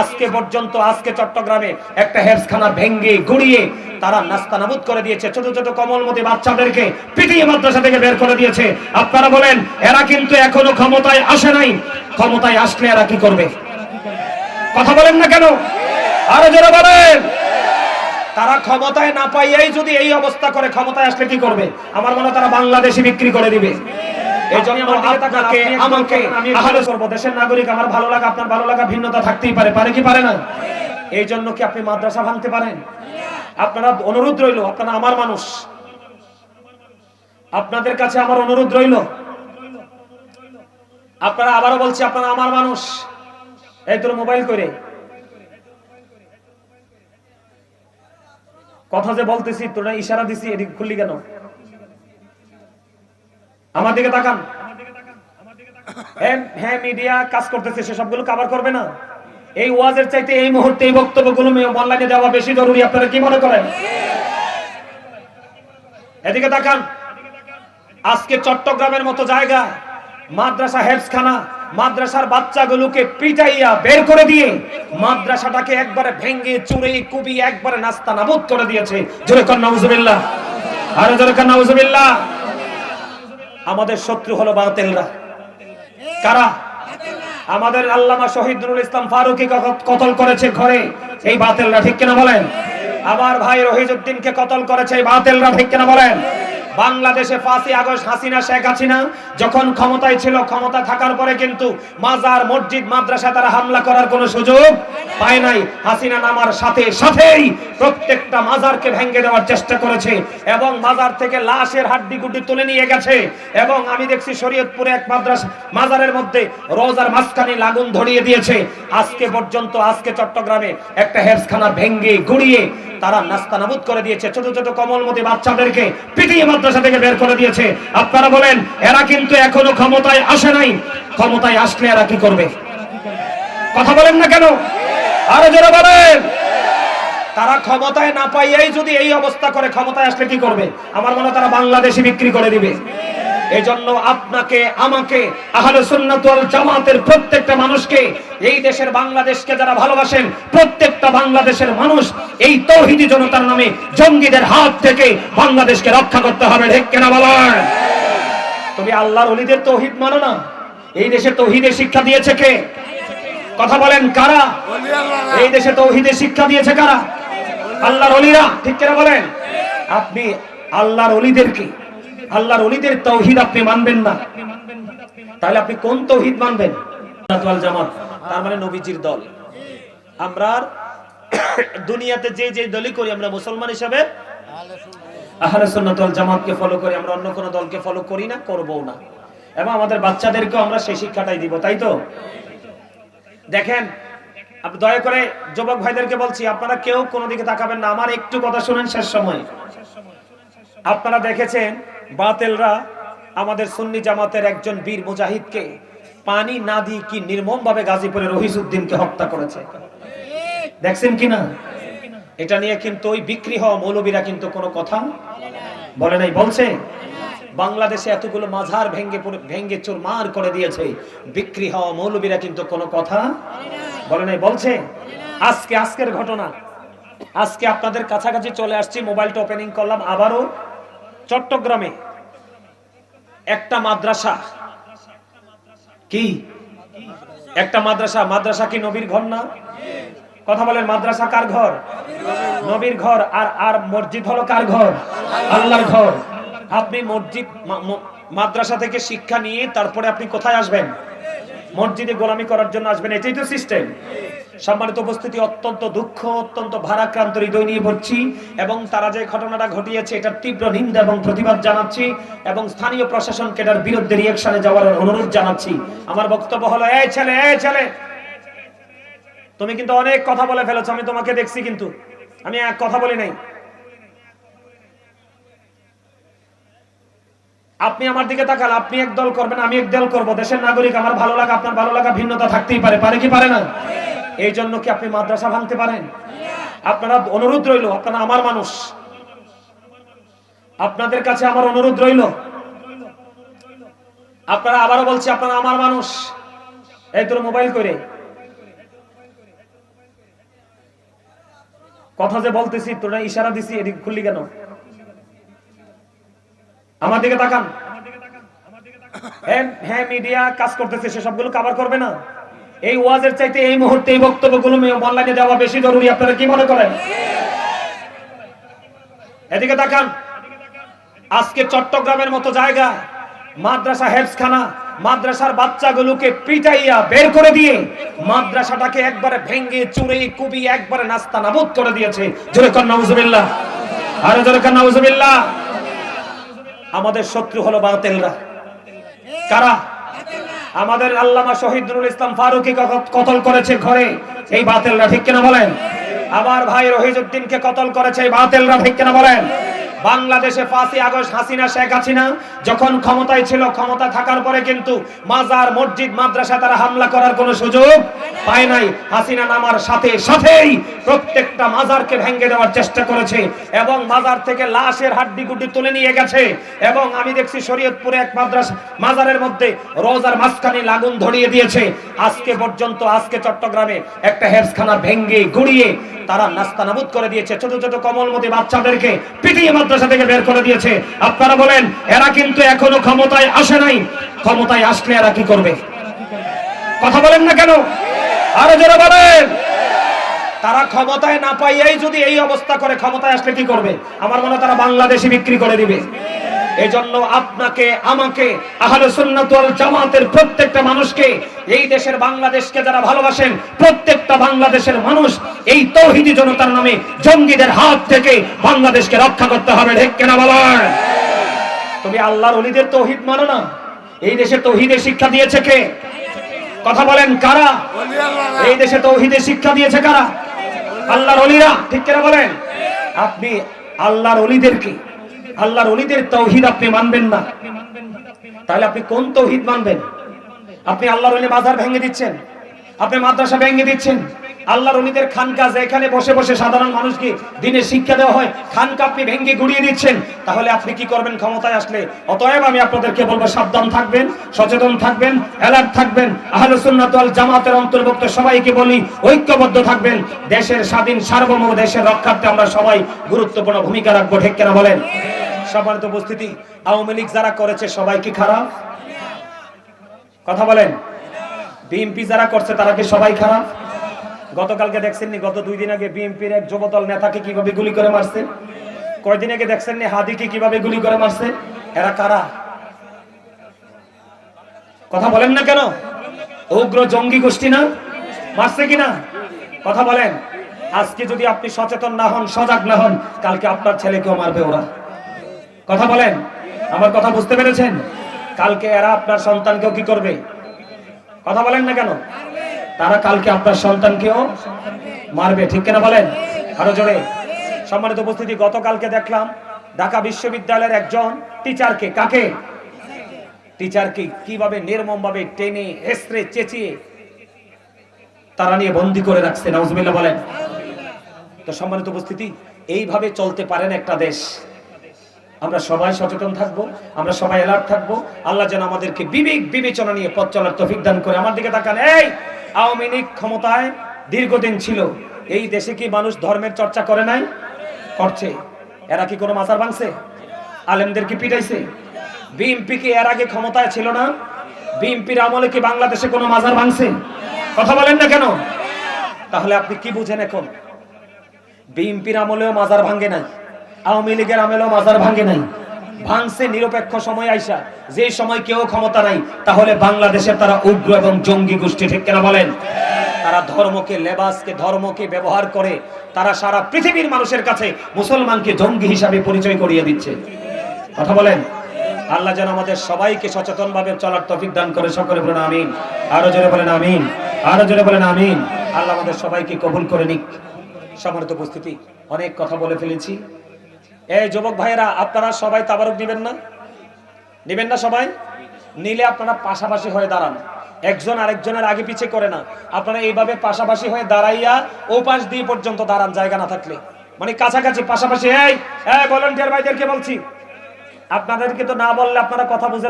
আজকে পর্যন্ত, আজকে চট্টগ্রামে একটা হেফসখানা ভেঙ্গে গুড়িয়ে তারা নাস্তা নাবুদ করে দিয়েছে। ছোট ছোট কমলমতি বাচ্চাদেরকে পিটিয়ে মাদ্রাসা থেকে বের করে দিয়েছে। আপনারা বলেন, এরা কিন্তু এখনও ক্ষমতায় আসে নাই। ক্ষমতায় আসলে এরা কি করবে? কথা বলেন না কেন? আরও জোরে বলেন। তারা ক্ষমতায় না পাইয়াই যদি এই অবস্থা করে, ক্ষমতায় আসলে কি করবে? আমার মনে তারা বাংলাদেশে বিক্রি করে দিবে। আপনাকে আমাকে আহলে করব। দেশের নাগরিক আমার ভালো লাগা আপনার ভালো লাগা ভিন্নতা থাকতেই পারে পারে কি পারে না? এই জন্য কি আপনি মাদ্রাসা ভাঙতে পারেন? আপনারা অনুরোধ রইল আপনারা আমার মানুষ। আপনাদের কাছে আমার অনুরোধ রইল। আপনারা আবারও বলছি আপনারা আমার মানুষ। এই তোর মোবাইল করে। কথা যে বলতেছি তোরা ইশারা দিছি এদিক খুললি কেন? আমার দিকে তাকান। হ্যাঁ হ্যাঁ মিডিয়া কাজ করতেছে সে সবগুলো কভার করবে না। এই ওয়াজের চাইতে এই মুহূর্তে এই বক্তব্যগুলো অনলাইনে দেওয়া বেশি জরুরি, আপনারা কি মনে করেন? এদিকে তাকান। আজকে চট্টগ্রামের মতো জায়গা, মাদ্রাসা হেফসখানা মাদ্রাসার বাচ্চাগুলোকে পিটাইয়া বের করে দিয়ে মাদ্রাসাটাকে একবারে ভেঙ্গে চুরে কুবি একবারে নাস্তা নাবুদ করে দিয়েছে। জোরে কর, নাউজুবিল্লাহ। আরে জোরে কর, নাউজুবিল্লাহ। আমাদের শত্রু হলো বাতেলরা। কারা? আমাদের আল্লামা শহীদুল ইসলাম ফারুকি কতল করেছে ঘরে? এই বাতেলরা ঠিক কিনা বলেন? আমার ভাই রহিজউদ্দিনকে কতল করেছে এই বাতেলরা ঠিক কিনা বলেন? বাংলাদেশে পাঁচই আগস্ট হাসিনা, শেখ হাসিনা যখন ক্ষমতায় ছিল, ক্ষমতা থাকার পরে কিন্তু মাজার, মসজিদ মাদ্রাসা তারা হামলা করার কোনো সুযোগ পায় নাই। হাসিনা নামার সাথে সাথেই প্রত্যেকটা মাজারকে ভেঙে দেওয়ার চেষ্টা করেছে এবং মাজার থেকে লাশের হাড্ডি গুড্ডি তুলে নিয়ে গেছে এবং আমি দেখছি শরীয়তপুরে এক মাদ্রাসা মাজারের মধ্যে রোজার মাঝখানে লাগুন ধরিয়ে দিয়েছে। আজকে পর্যন্ত আজকে চট্টগ্রামে একটা হেফসখানা ভেঙ্গে গুড়িয়ে তারা নাস্তা নাবুদ করে দিয়েছে। ছোট ছোট কমলমতি বাচ্চাদেরকে পিটিয়ে মাদ্রাসা থেকে বের করে দিয়েছে। আপনারা বলেন, এরা কিন্তু এখনও ক্ষমতায় আসে নাই। ক্ষমতায় আসলে এরা কি করবে? কথা বলেন না কেন? আরও জোরে বলেন। তারা ক্ষমতায় না পাইয়াই যদি এই অবস্থা করে, ক্ষমতায় আসলে কি করবে? আমার মনে তারা বাংলাদেশে বিক্রি করে দিবে। এই জন্য আপনাকে, আমাকে, আহলে সুন্নাত ওয়াল জামাতের প্রত্যেকটা মানুষকে এই দেশের বাংলাদেশকে যারা ভালোবাসেন, প্রত্যেকটা বাংলাদেশের মানুষ এই তৌহিদি জনতার নামে জঙ্গিদের হাত থেকে বাংলাদেশকে রক্ষা করতে হবে। ঠিক কেনা বলেন? তুমি আল্লাহর অলিদের তৌহিদ মানো না? এই দেশে তৌহিদের শিক্ষা দিয়েছে কে? কথা বলেন, কারা? এই দেশে তৌহিদের শিক্ষা দিয়েছে কারা? আল্লাহর অলিরা, ঠিক কেনা বলেন? আপনি আল্লাহর ওলিদেরকে আল্লাহর অলিদের তৌহিদ আপনি মানবেন না। তাহলে আপনি কোন তৌহিদ মানবেন? জামাত তার মানে নবীজির দল। আমরা দুনিয়াতে যে যে দলই করি, আমরা মুসলমান হিসাবে আহলে জামাতকে ফলো করি, আমরা অন্য কোন দলকে ফলো করি না, করবও না। এবং আমাদের আমরা সেই শিক্ষাটাই দিব, তাই তো? দেখেন দয়া করে যুবক ভাইদেরকে বলছি, আপনারা কেউ কোনো দিকে তাকাবেন না। আমার একটু কথা শুনেন শেষ সময়। আপনারা দেখেছেন, বাতেলরা আমাদের সুন্নি জামাতের একজন বীর মুজাহিদকে পানি না দিয়ে কি নির্মম ভাবে গাজীপুরে রহিসুদ্দিনকে হত্যা করেছে। দেখছেন কিনা? এটা নিয়ে কিন্তু ওই বিক্রি হওয়া মৌলবীরা কিন্তু কোনো কথা বলে নাই, বলছে? বাংলাদেশে এতগুলো মাঝার ভেঙ্গে ভেঙ্গে চুরমার করে দিয়েছে। বিক্রি হওয়া মৌলবীরা কিন্তু কোনো কথা বলে নাই, বলছে? আজকে, আজকের ঘটনা। আজকে আপনাদের কাছাকাছি চলে আসছি, মোবাইলটা ওপেনিং করলাম, আবারও চট্টগ্রামে। একটা মাদ্রাসা। কি? একটা মাদ্রাসা। মাদ্রাসা কি নবীর ঘর না? কথা বলেন, মাদ্রাসা কার ঘর? নবীর ঘর, আর আর মসজিদ হলো কার ঘর? আল্লাহর ঘর। আপনি মসজিদ মাদ্রাসা থেকে শিক্ষা নিয়ে তারপরে আপনি কোথায় আসবেন? মসজিদে গোলামি করার জন্য আসবেন, এটাই তো সিস্টেম সম্মানিত উপস্থিতি, অত্যন্ত দুঃখ, অত্যন্ত ভারাক্রান্ত হৃদয় নিয়ে পড়ছি এবং তারা যে ঘটনাটা ঘটিয়েছে, এটার তীব্র নিন্দা এবং প্রতিবাদ জানাচ্ছি, এবং স্থানীয় প্রশাসনকে এটার বিরুদ্ধে রিয়েকশনে যাওয়ার অনুরোধ জানাচ্ছি। আমার বক্তব্য হলো, এই ছেলে এই ছেলে তুমি কিন্তু অনেক কথা বলে ফেলেছো, আমি তোমাকে দেখছি কিন্তু। আমি এক কথা বলি নাই। আপনি আমার দিকে তাকাল, আপনি এক দল করবেন, আমি এক দল করব। দেশের নাগরিক, আমার ভালো লাগা, আপনার ভালো লাগা ভিন্নতা থাকতেই পারে। পারে কি পারে না? এই জন্য কি আপনি মাদ্রাসা ভাঙতে পারেন? আপনারা অনুরোধ রইল, আপনারা আমার মানুষ। আপনাদের কাছে আমার অনুরোধ রইল। আপনারা আবারও বলছি, আপনারা আমার মানুষ। এই তোর মোবাইল করে কথা যে বলতেছি, তোরা ইশারা দিছি, এদিক খুললি কেন? আমার দিকে তাকান। হ্যাঁ হ্যাঁ মিডিয়া কাজ করতেছে সে সবগুলো করবে না। এই ওয়াজের চাইতে এই মুহূর্তে এই বক্তব্যগুলো অনলাইনে দেওয়া বেশি জরুরি, আপনারা কি মনে করেন? এদিকে তাকান। আজকে চট্টগ্রামের মতো জায়গায় মাদ্রাসা হেফসখানা মাদ্রাসার বাচ্চাগুলোকে পিটাইয়া বের করে দিয়ে মাদ্রাসাটাকে একবারে ভেঙ্গে চুরে কুবি একবারে নাস্তা নাবুদ করে দিয়েছে। জোরে নাউজুবিল্লাহ। আরে জোরে নাউজুবিল্লাহ। আমাদের শত্রু হলো বাতিলরা। কারা? আমাদের আল্লামা শহীদ নুরুল ইসলাম ফারুকি কতল করেছে ঘরে? এই বাতিলরা, ঠিক কিনা বলেন? আমার ভাই রহিজউদ্দিনকে কতল করেছে এই বাতিলরা, ঠিক কিনা বলেন? বাংলাদেশে পাঁচই আগস্ট হাসিনা, শেখ হাসিনা যখন ক্ষমতায় ছিল, ক্ষমতা থাকার পরে কিন্তু মাজার, মসজিদ মাদ্রাসা তারা হামলা করার কোনো সুযোগ পায় নাই। হাসিনা নামার সাথে সাথেই প্রত্যেকটা মাজারকে ভেঙে দেওয়ার চেষ্টা করেছে এবং মাজার থেকে লাশের হাড্ডি গুড্ডি তুলে নিয়ে গেছে এবং আমি দেখছি শরীয়তপুরে এক মাদ্রাস মাজারের মধ্যে রোজার মাঝখানে লাগুন ধরিয়ে দিয়েছে। আজকে পর্যন্ত, আজকে চট্টগ্রামে একটা হেফসখানা ভেঙ্গে গুড়িয়ে তারা নাস্তানাবুদ করে দিয়েছে। ছোট ছোট কমলমতি বাচ্চাদেরকে পিটিয়ে মাদ্রাসা থেকে বের করে দিয়েছে। আপনারা বলেন, এরা কিন্তু এখনও ক্ষমতায় আসে নাই। ক্ষমতায় আসলে এরা কি করবে? কথা বলেন না কেন? আরও জোরে বলেন। তারা ক্ষমতায় না পাইয়াই যদি এই অবস্থা করে, ক্ষমতায় আসলে কি করবে? আমার মনে তারা বাংলাদেশে বিক্রি করে দিবে। এই জন্য আপনাকে, আমাকে, আহলে সুন্নাত ওয়াল জামাতের প্রত্যেকটা মানুষকে, এই দেশের বাংলাদেশকে যারা ভালোবাসেন, প্রত্যেকটা বাংলাদেশের মানুষ এই তৌহিদি জনতার নামে জঙ্গিদের হাত থেকে বাংলাদেশকে রক্ষা করতে হবে, ঠিক কেনা বলার তুমি আল্লাহর অলিদের তৌহিদ মানো না? এই দেশে তৌহিদের শিক্ষা দিয়েছে কে? কথা বলেন কারা? এই দেশে তৌহিদের শিক্ষা দিয়েছে কারা? আল্লাহর অলিরা, ঠিক কেন বলেন? আপনি আল্লাহর অলিদেরকে, আল্লাহর অলিদের তৌহিদ আপনি মানবেন না। তাহলে আপনি কোন তৌহিদ মানবেন? আপনি আল্লাহর অলি বাজার ভেঙে দিচ্ছেন? আপনি মাদ্রাসা ভেঙে দিচ্ছেন? আল্লাহর অলিদের খানকা যেখানে বসে বসে সাধারণ মানুষকে দিনে শিক্ষা দেওয়া হয়? খানকা আপনি ভেঙে গুড়িয়ে দিচ্ছেন। তাহলে আপনি কি করবেন ক্ষমতায় আসলে? অতএব আমি আপনাদেরকে বলব, সাবধান থাকবেন, সচেতন থাকবেন অ্যালার্ট থাকবেন। আহলে সুন্নাত ওয়াল জামাতের অন্তর্ভুক্ত সবাইকে বলি, ঐক্যবদ্ধ থাকবেন। দেশের স্বাধীন, সার্বভৌম দেশের রক্ষার্থে আমরা সবাই গুরুত্বপূর্ণ ভূমিকা রাখব, ঠিক কেনা বলেন? সম্মানিত উপস্থিতি, আওয়ামী লীগ যারা করেছে সবাই কি খারাপ? কথা বলেন। বিএনপি যারা করছে তারা কি সবাই খারাপ? গতকালকে দেখছেননি, গত দুই দিন আগে বিএনপির এক যুবদল নেতাকে কীভাবে গুলি করে মারছে? কয়দিন আগে দেখছেননি হাদিকে কীভাবে গুলি করে মারছে? এরা কারা? কথা বলেন না কেন? উগ্র জঙ্গি গোষ্ঠী না? মারছে কিনা? কথা বলেন। আজকে যদি আপনি সচেতন না হন, সজাগ না হন, কালকে আপনার ছেলেকেও মারবে ওরা। কথা বলেন। আমার কথা বুঝতে পেরেছেন? কালকে এরা আপনার সন্তানকেও কি করবে? কথা বলেন না কেন? তারা কালকে আপনার সন্তানকেও মারবে, ঠিক কিনা বলেন? আরও জোরে। সম্মানিত উপস্থিতি, গতকালকে দেখলাম ঢাকা বিশ্ববিদ্যালয়ের একজন টিচারকে, কাকে? টিচারকে কীভাবে নির্মম ভাবে টেনে, হেসড়ে, চেঁচিয়ে তারা নিয়ে বন্দি করে রাখছে, নাউজুবিল্লাহ বলেন। তো সম্মানিত উপস্থিতি, এইভাবে চলতে পারেন একটা দেশ। আমরা সবাই সচেতন থাকব, আমরা সবাই অ্যালার্ট থাকব। আল্লাহ যেন আমাদেরকে বিবেক বিবেচনা নিয়ে পথ চলার তৌফিক দান করে। আমার দিকে তাকান, এই! আওয়ামী লীগ ক্ষমতায় দীর্ঘদিন ছিল। এই দেশে কি মানুষ ধর্মের চর্চা করে নাই? করছে। এরা কি কোনো মাজার ভাঙছে? আলেমদের কি পিটাইছে? বিএনপি কি এর আগে ক্ষমতায় ছিল না? বিএনপির আমলে কি বাংলাদেশে কোনো মাজার ভাঙছে? কথা বলেন না কেন? তাহলে আপনি কি বুঝেন এখন? বিএনপির আমলেও মাজার ভাঙ্গে নাই। আওয়ামী লীগের আমলেও মাজার ভাঙ্গে নাই। ভাঙছে নিরপেক্ষ সময় আইসা। যে সময় কেউ ক্ষমতা নাই, তাহলে বাংলাদেশের তারা উগ্র এবং জঙ্গি গোষ্ঠী, ঠিক কেনা বলেন? তারা ধর্মকে, লেবাসকে, ধর্মকে ব্যবহার করে তারা সারা পৃথিবীর মানুষের কাছে মুসলমানকে জঙ্গি হিসাবে পরিচয় করিয়ে দিচ্ছে। কথা বলেন? আল্লাহ যেন আমাদের সবাইকে সচেতন ভাবে চলার তফিক দান করে। সকলে বলেন আমিন। আরও জোরে বলেন আমিন। আরও জোরে বলেন আমিন। আল্লাহ আমাদের সবাইকে কবুল করে নিক। সমর্থ উপস্থিতি। অনেক কথা বলে ফেলেছি। এই যুবক ভাইয়েরা, আপনারা সবাই তাবারক নেবেন না? নেবেন না সবাই? নিলে আপনারা পাশাপাশি হয়ে দাঁড়ান। একজন আরেকজনের আগে পিছিয়ে করে না। আপনারা এইভাবে পাশাপাশি হয়ে দাঁড়াইয়া ও পাশ দিয়ে পর্যন্ত দাঁড়ান, জায়গা না থাকলে। মানে কাছাকাছি, পাশাপাশি, এই ভলেন্টিয়ার ভাইদেরকে বলছি। আপনাদেরকে তো না বললে আপনারা কথা বুঝে